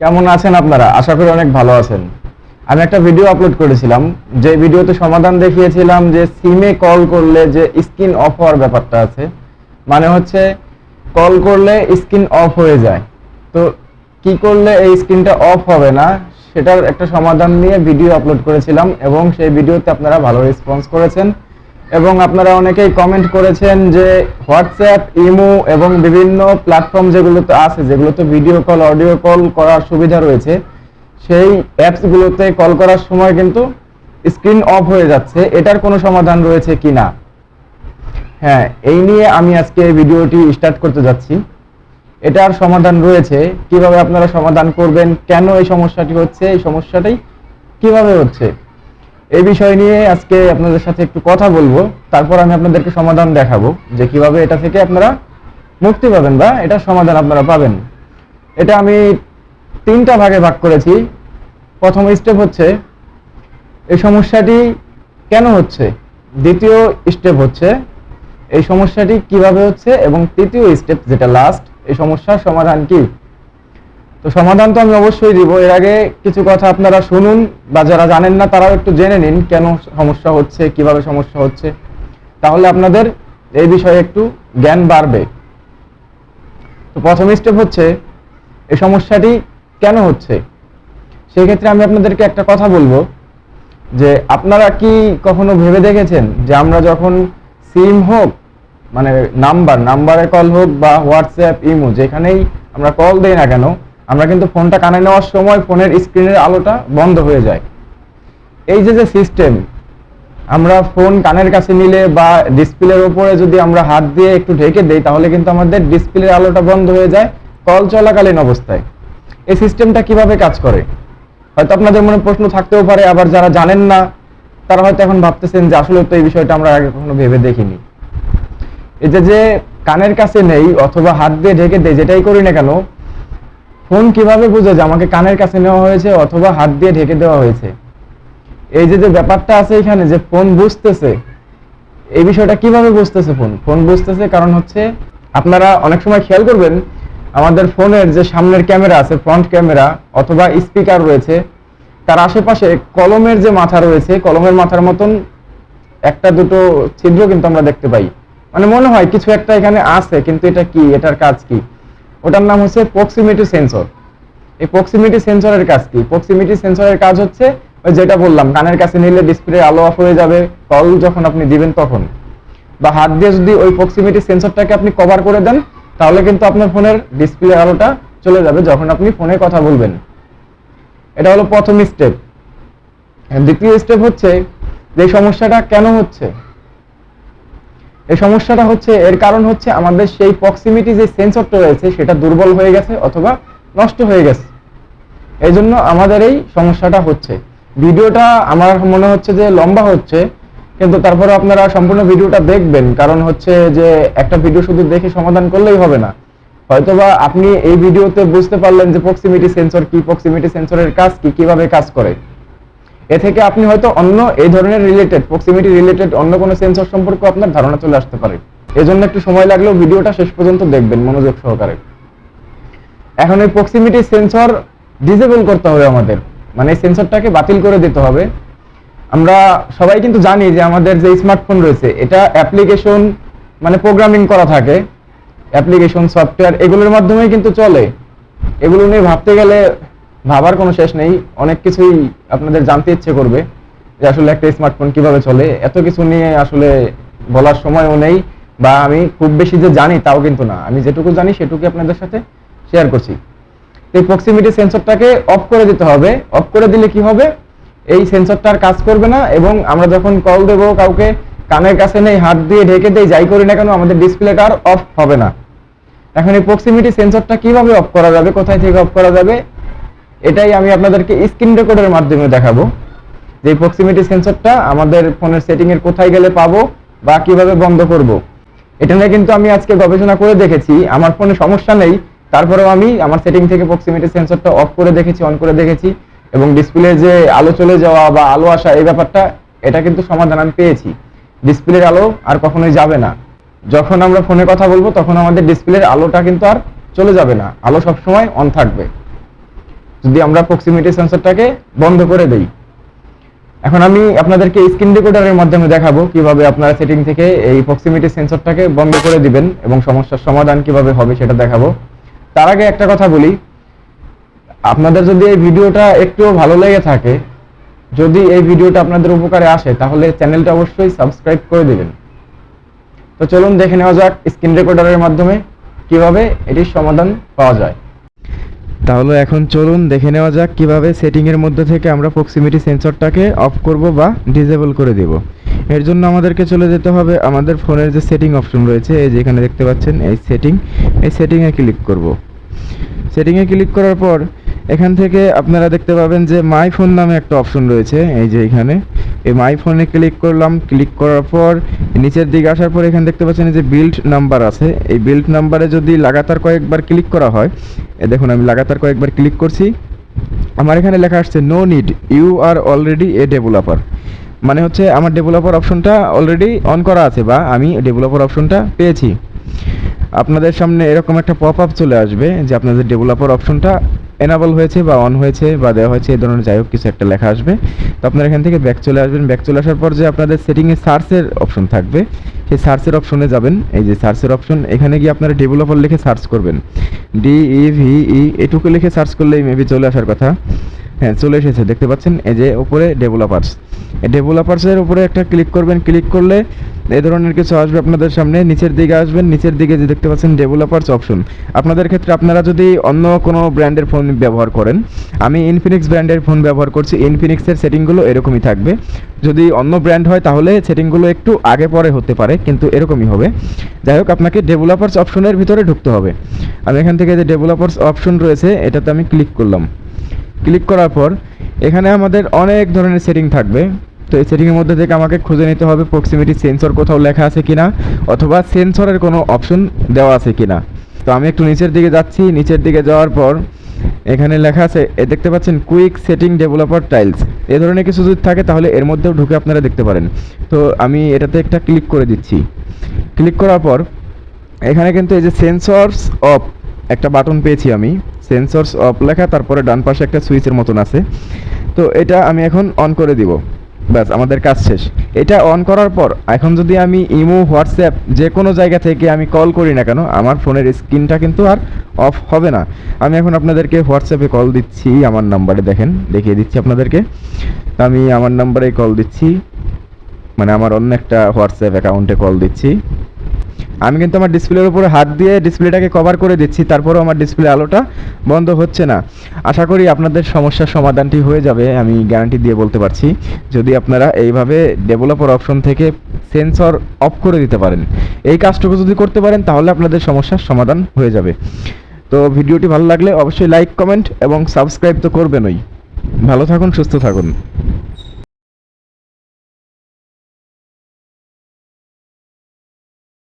কেমন আছেন আপনারা? আশা করি অনেক ভালো আছেন। আমি একটা ভিডিও আপলোড করেছিলাম, যে ভিডিওতে সমাধান দেখিয়েছিলাম যে সিমে কল করলে যে স্ক্রিন অফ হওয়ার ব্যাপারটা আছে মানে হচ্ছে কল করলে স্ক্রিন অফ হয়ে যায়। তো কি করলে এই স্ক্রিনটা অফ হবে না, সেটার একটা সমাধান নিয়ে ভিডিও আপলোড করেছিলাম এবং সেই ভিডিওতে আপনারা ভালো রেসপন্স করেছেন। এবং আপনারা অনেকেই কমেন্ট করেছেন যে হোয়াটসঅ্যাপ ইমো এবং বিভিন্ন প্ল্যাটফর্ম যেগুলোতে আছে যেগুলোতে ভিডিও কল অডিও কল করার সুবিধা রয়েছে, সেই অ্যাপসগুলোতে কল করার সময় কিন্তু স্ক্রিন অফ হয়ে যাচ্ছে। এটার কোনো সমাধান রয়েছে কি না? হ্যাঁ এই নিয়ে আমি আজকে ভিডিওটি স্টার্ট করতে যাচ্ছি। এটার সমাধান রয়েছে। কীভাবে আপনারা সমাধান করবেন? কেন এই সমস্যাটি হচ্ছে? এই সমস্যাটাই কীভাবে হচ্ছে? এই বিষয় নিয়ে আজকে আপনাদের সাথে একটু কথা বলব। তারপর আমি আপনাদেরকে সমাধান দেখাবো যে কীভাবে এটা থেকে আপনারা মুক্তি পাবেন বা এটার সমাধান আপনারা পাবেন। এটা আমি তিনটা ভাগে ভাগ করেছি। প্রথম স্টেপ হচ্ছে, এই সমস্যাটি কেন হচ্ছে? দ্বিতীয় স্টেপ হচ্ছে, এই সমস্যাটি কীভাবে হচ্ছে? এবং তৃতীয় স্টেপ যেটা লাস্ট এই সমস্যার সমাধান কি? তো সমাধান তো আমি অবশ্যই দিব। এর আগে কিছু কথা আপনারা শুনুন বা যারা জানেন না, তারাও একটু জেনে নিন কেন সমস্যা হচ্ছে, কীভাবে সমস্যা হচ্ছে। তাহলে আপনাদের এই বিষয়ে একটু জ্ঞান বাড়বে। তো প্রথম স্টেপ হচ্ছে, এই সমস্যাটি কেন হচ্ছে? সেক্ষেত্রে আমি আপনাদেরকে একটা কথা বলব, যে আপনারা কি কখনো ভেবে দেখেছেন যে আমরা যখন সিম হোক মানে নাম্বার নাম্বারে কল হোক বা হোয়াটসঅ্যাপ, ইমো, যেখানেই আমরা কল দেই না কেন আমরা কিন্তু ফোনটা কানে নেওয়ার সময় ফোনের স্ক্রিনের আলোটা বন্ধ হয়ে যায়। এই যে যে সিস্টেম আমরা ফোন কানের কাছে নিলে বা ডিসপ্লের উপরে যদি আমরা হাত দিয়ে একটু ঢেকে দেই, তাহলে কিন্তু আমাদের ডিসপ্লের আলোটা বন্ধ হয়ে যায় কল চলাকালীন অবস্থায়। এই সিস্টেমটা কীভাবে কাজ করে? হয়তো আপনাদের মনে প্রশ্ন থাকতেও পারে, আবার যারা জানেন না, তারা হয়তো এখন ভাবতেছেন যে আসলে তো এই বিষয়টা আমরা আগে কখনো ভেবে দেখিনি। এই যে যে কানের কাছে নেই অথবা হাত দিয়ে ঢেকে দেয় যেটাই করি না কেন ফোন কীভাবে বুঝে যে আমাকে কানের কাছে নেওয়া হয়েছে অথবা হাত দিয়ে ঢেকে দেওয়া হয়েছে? এই যে যে ব্যাপারটা আছে এখানে যে ফোন বুঝতেছে, এই বিষয়টা কীভাবে বুঝতেছে ফোন? ফোন বুঝতেছে কারণ হচ্ছে আপনারা অনেক সময় খেয়াল করবেন, আমাদের ফোনের যে সামনের ক্যামেরা আছে, ফ্রন্ট ক্যামেরা অথবা স্পিকার রয়েছে, তার আশেপাশে কলমের যে মাথা রয়েছে, কলমের মাথার মতন একটা দুটো ছিদ্র কিন্তু আমরা দেখতে পাই। মানে মনে হয় কিছু একটা এখানে আছে, কিন্তু এটা কি? এটার কাজ কি? ওটার নাম হচ্ছে প্রক্সিমিটি সেন্সর এই প্রক্সিমিটি সেন্সরের কাজ কি? প্রক্সিমিটি সেন্সরের কাজ হচ্ছে ওই যেটা বললাম, কানের কাছে নিলে ডিসপ্লে আলো অফ হয়ে যাবে কল যখন আপনি দিবেন তখন। বা হাত দিয়ে যদি ওই প্রক্সিমিটি সেন্সরটাকে আপনি কভার করে দেন, তাহলে কিন্তু আপনার ফোনের ডিসপ্লে আলোটা চলে যাবে যখন আপনি ফোনে কথা বলবেন। এটা হলো প্রথম স্টেপ দ্বিতীয় স্টেপ হচ্ছে, যে সমস্যাটা কেন হচ্ছে? এই সমস্যাটা হচ্ছে, এর কারণ হচ্ছে আমাদের সেই প্রক্সিমিটি যে সেন্সরটা রয়েছে, সেটা দুর্বল হয়ে গেছে অথবা নষ্ট হয়ে গেছে। এই জন্য আমাদের এই সমস্যাটা হচ্ছে। ভিডিওটা আমার মনে হচ্ছে যে লম্বা হচ্ছে, কিন্তু তারপরে আপনারা সম্পূর্ণ ভিডিওটা দেখবেন। কারণ হচ্ছে যে একটা ভিডিও শুধু দেখে সমাধান করলেই হবে না। হয়তোবা আপনি এই ভিডিওতে বুঝতে পারলেন যে প্রক্সিমিটি সেন্সর কি প্রক্সিমিটি সেন্সরের কাজ কি, কীভাবে কাজ করে। এ থেকে আপনি হয়তো অন্য এই ধরনের রিলেটেড প্রক্সিমিটি রিলেটেড অন্য কোনো সেন্সর সম্পর্কে আপনার ধারণা চলে আসতে পারে। এজন্য একটু সময় লাগলেও ভিডিওটা শেষ পর্যন্ত দেখবেন মনোযোগ সহকারে। এখন এই প্রক্সিমিটি সেন্সর ডিসেবল করতে হবে আমাদের। মানে এই সেন্সরটাকে বাতিল করে দিতে হবে। আমরা সবাই কিন্তু জানি যে আমাদের যে স্মার্টফোন রয়েছে, এটা অ্যাপ্লিকেশন মানে প্রোগ্রামিং করা থাকে। অ্যাপ্লিকেশন সফটওয়্যার এগুলোর মাধ্যমেই কিন্তু চলে। এগুলো নিয়ে ভাবতে গেলে ভাবার কোনো শেষ নেই। অনেক কিছুই আপনাদের জানতে ইচ্ছে করবে যে আসলে একটা স্মার্টফোন কীভাবে চলে। এত কিছু নিয়ে আসলে বলার সময়ও নেই বা আমি খুব বেশি যে জানি তাও কিন্তু না। আমি যেটুকু জানি সেটুকু আপনাদের সাথে শেয়ার করছি। এই প্রক্সিমিটি সেন্সরটাকে অফ করে দিতে হবে। অফ করে দিলে কি হবে? এই সেন্সরটা আর কাজ করবে না এবং আমরা যখন কল দেব কাউকে, কানের কাছে নেই, হাত দিয়ে ঢেকে দেই, যাই করি না কেন, আমাদের ডিসপ্লেটা আর অফ হবে না। এখন এই প্রক্সিমিটি সেন্সরটা কীভাবে অফ করা যাবে, কোথায় থেকে অফ করা যাবে? এটাই আমি আপনাদেরকে স্ক্রিন রেকর্ডের মাধ্যমে দেখাবো। যে প্রক্সিমিটি সেন্সরটা আমাদের ফোনের সেটিং এর কোথায় গেলে পাবো বা কীভাবে বন্ধ করব। এটা নিয়ে কিন্তু আমি আজকে গবেষণা করে দেখেছি। আমার ফোনে সমস্যা নেই। তারপরেও আমি আমার সেটিং থেকে প্রক্সিমিটি সেন্সরটা অফ করে দেখেছি অন করে দেখেছি এবং ডিসপ্লে যে আলো চলে যাওয়া বা আলো আসা এই ব্যাপারটা, এটা কিন্তু সমাধান আমি পেয়েছি। ডিসপ্লের আলো আর কখনোই যাবে না। যখন আমরা ফোনে কথা বলব, তখন আমাদের ডিসপ্লের আলোটা কিন্তু আর চলে যাবে না। আলো সবসময় অন থাকবে। যদি আমরা প্রক্সিমিটি সেন্সরটাকে বন্ধ করে দেই। এখন আমি আপনাদেরকে স্ক্রিন রেকর্ডারের মাধ্যমে দেখাবো কীভাবে আপনারা সেটিং থেকে এই প্রক্সিমিটি সেন্সরটাকে বন্ধ করে দিবেন এবং সমস্যার সমাধান কীভাবে হবে সেটা দেখাবো। তার আগে একটা কথা বলি, আপনাদের যদি এই ভিডিওটা একটু ভালো লেগে থাকে, যদি এই ভিডিওটা আপনাদের উপকারে আসে, তাহলে চ্যানেলটা অবশ্যই সাবস্ক্রাইব করে দিবেন। তো চলুন দেখে নেওয়া যাক স্ক্রিন রেকর্ডারের মাধ্যমে কীভাবে এটির সমাধান পাওয়া যায়। তাহলে এখন চলুন দেখে নেওয়া যাক কীভাবে সেটিং এর মধ্যে থেকে আমরা প্রক্সিমিটি সেন্সরটাকে অফ করব বা ডিসেবল করে দেব। এর জন্য আমাদেরকে চলে যেতে হবে আমাদের ফোনের যে সেটিং অপশন রয়েছে, এই যে এখানে দেখতে পাচ্ছেন এই সেটিং এই সেটিং এ ক্লিক করব। সেটিং এ ক্লিক করার পর এখান থেকে আপনারা দেখতে পাবেন যে মাই ফোন নামে একটা অপশন রয়েছে, এই যে এখানে। এই মাই ফোনে ক্লিক করলাম ক্লিক করার পর নিচের দিকে আসার পর এখানে দেখতে পাচ্ছেন যে বিল্ড নাম্বার আছে। এই বিল্ড নাম্বারে যদি লাগাতার কয়েকবার ক্লিক করা হয় দেখুন আমি লাগাতার কয়েকবার ক্লিক করছি। আমার এখানে লেখা আসছে no need you are already a developer মানে হচ্ছে আমার ডেভেলপার অপশনটা অলরেডি অন করা আছে বা আমি ডেভেলপার অপশনটা পেয়েছি। আপনাদের সামনে এরকম একটা পপ আপ চলে আসবে যে আপনাদের ডেভেলপার অপশনটা এনাবল হয়েছে বা অন হয়েছে বা দেওয়া হয়েছে এই ধরনের যাই হোক কিছু একটা লেখা আসবে। তো আপনারা এখান থেকে ব্যাক চলে আসবেন। ব্যাক চলে আসার পর যে আপনাদের সেটিংয়ে সার্চের অপশন থাকবে সেই সার্চের অপশনে যাবেন। এই যে সার্চের অপশন, এখানে গিয়ে আপনারা ডেভেলপার লিখে সার্চ করবেন। ডি ই ভি ই এটুকু লিখে সার্চ করলেই মেবি চলে আসার কথা। হ্যাঁ চলে এসেছে, দেখতে পাচ্ছেন? এই যে উপরে ডেভেলপার্স। ডেভেলপার্সের উপরে একটা ক্লিক করবেন। ক্লিক করলে এই ধরনের কিছু আসবে আপনাদের সামনে। নিচের দিকে আসবেন। নিচের দিকে যে দেখতে পাচ্ছেন ডেভেলপার্স অপশন। আপনাদের ক্ষেত্রে আপনারা যদি অন্য কোনো ব্র্যান্ডের ফোন ব্যবহার করেন, আমি ইনফিনিক্স ব্র্যান্ডের ফোন ব্যবহার করছি। ইনফিনিক্সের সেটিংগুলো এরকমই থাকবে। যদি অন্য ব্র্যান্ড হয়, তাহলে সেটিংগুলো একটু আগে পরে হতে পারে। কিন্তু এরকমই হবে। যাই হোক, আপনাকে ডেভেলপার্স অপশনের ভিতরে ঢুকতে হবে। আমি এখান থেকে যে ডেভেলপার্স অপশন রয়েছে, এটাতে আমি ক্লিক করলাম। ক্লিক করার পর, এখানে আমাদের অনেক ধরনের সেটিং থাকবে। তো এই সেটিংয়ের মধ্যে থেকে আমাকে খুঁজে নিতে হবে প্রক্সিমিটি সেন্সর কোথাও লেখা আছে কিনা, অথবা সেন্সরের কোনো অপশন দেওয়া আছে কিনা। তো আমি একটু নিচের দিকে যাচ্ছি। নিচের দিকে যাওয়ার পর এখানে লেখা আছে, এ দেখতে পাচ্ছেন কুইক সেটিং ডেভেলপার টাইলস এ ধরনের কিছু যদি থাকে তাহলে এর মধ্যেও ঢুকে আপনারা দেখতে পারেন। তো আমি এটাতে একটা ক্লিক করে দিচ্ছি। ক্লিক করার পর, এখানে কিন্তু এই যে সেন্সরস অফ একটা বাটন পেয়েছি আমি। সেন্সরস অফ লেখা, তারপরে ডান পাশে একটা সুইচের মতন আছে। তো এটা আমি এখন অন করে দিব। ব্যাস, আমাদের কাজ শেষ। এটা অন করার পর, এখন যদি আমি ইমো, হোয়াটসঅ্যাপ যে কোনো জায়গা থেকে আমি কল করি না কেন, আমার ফোনের স্ক্রিনটা কিন্তু আর অফ হবে না। আমি এখন আপনাদেরকে হোয়াটসঅ্যাপে কল দিচ্ছি, আমার নাম্বারে দেখেন, দেখিয়ে দিচ্ছি আপনাদেরকে। আমি আমার নাম্বারে কল দিচ্ছি মানে আমার অন্য একটা হোয়াটসঅ্যাপ অ্যাকাউন্টে কল দিচ্ছি। আমি কিন্তু আমার ডিসপ্লের উপরে হাত দিয়ে ডিসপ্লেটাকে কভার করে দিচ্ছি, তারপরেও আমার ডিসপ্লে আলোটা বন্ধ হচ্ছে না। আশা করি আপনাদের সমস্যার সমাধানটি হয়ে যাবে, আমি গ্যারান্টি দিয়ে বলতে পারছি। যদি আপনারা এইভাবে ডেভেলপার অপশন থেকে সেন্সর অফ করে দিতে পারেন, এই কাজটুকু যদি করতে পারেন, তাহলে আপনাদের সমস্যার সমাধান হয়ে যাবে। তো ভিডিওটি ভালো লাগলে অবশ্যই লাইক কমেন্ট এবং সাবস্ক্রাইব তো করবেনই। ভালো থাকুন, সুস্থ থাকুন।